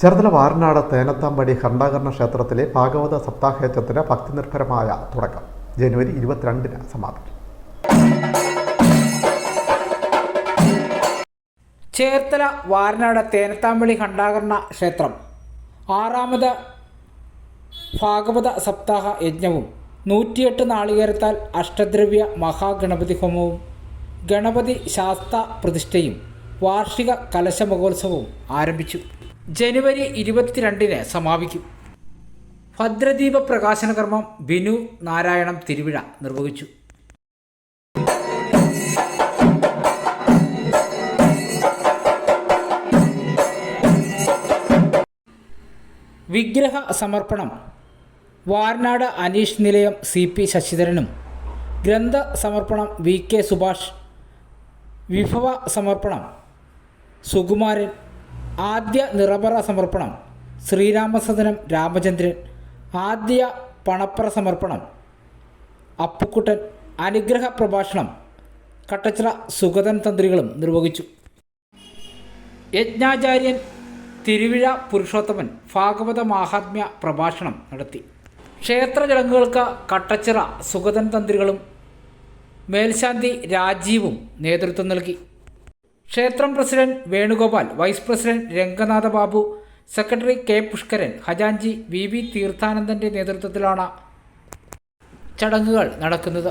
ചെറുതല വാരനാട് തേനത്താമ്പടി ഖണ്ഡാകർണ ക്ഷേത്രത്തിലെ ഭാഗവത സപ്താഹയജ്ഞത്തിന് ഭക്തിനിർഭരമായ തുടക്കം. ജനുവരി ഇരുപത്തിരണ്ടിന് സമാപിക്കും. ചേർത്തല വാരനാട് തേനത്താമ്പടി ഖണ്ഡാകർണ ക്ഷേത്രം. ആറാമത് ഭാഗവത സപ്താഹ യജ്ഞവും നൂറ്റിയെട്ട് നാളികേരത്താൽ അഷ്ടദ്രവ്യ മഹാഗണപതി ഹോമവും ഗണപതി ശാസ്ത്ര പ്രതിഷ്ഠയും വാർഷിക കലശ മഹോത്സവവും ആരംഭിച്ചു. ജനുവരി ഇരുപത്തിരണ്ടിന് സമാപിക്കും. ഭദ്രദീപ പ്രകാശന കർമ്മം ബിനു നാരായണം തിരുവിഴ നിർവഹിച്ചു. വിഗ്രഹ സമർപ്പണം. വാർനാട് അനീഷ് നിലയം സി പി ശശിധരനും. ഗ്രന്ഥ സമർപ്പണം വി കെ സുഭാഷ്. വിഭവ സമർപ്പണം സുകുമാരൻ ആദ്യ നിറപറ സമർപ്പണം ശ്രീരാമസദനം രാമചന്ദ്രൻ ആദ്യ പണപ്പറ സമർപ്പണം അപ്പുക്കുട്ടൻ അനുഗ്രഹ പ്രഭാഷണം കട്ടച്ചിറ സുഗതൻ തന്ത്രികളും നിർവഹിച്ചു. യജ്ഞാചാര്യൻ തിരുവിഴ പുരുഷോത്തമൻ ഭാഗവത മാഹാത്മ്യ പ്രഭാഷണം നടത്തി. ക്ഷേത്ര ചടങ്ങുകൾക്ക് കട്ടച്ചിറ സുഗതൻ തന്ത്രികളും മേൽശാന്തി രാജീവും നേതൃത്വം നൽകി. ക്ഷേത്രം president Venugopal vice president Ranganatha Babu secretary K Pushkaran ഹജാൻജി V V തീർത്ഥാനന്ദന്റെ നേതൃത്വത്തിലാണ് ചടങ്ങുകൾ നടക്കുന്നത്.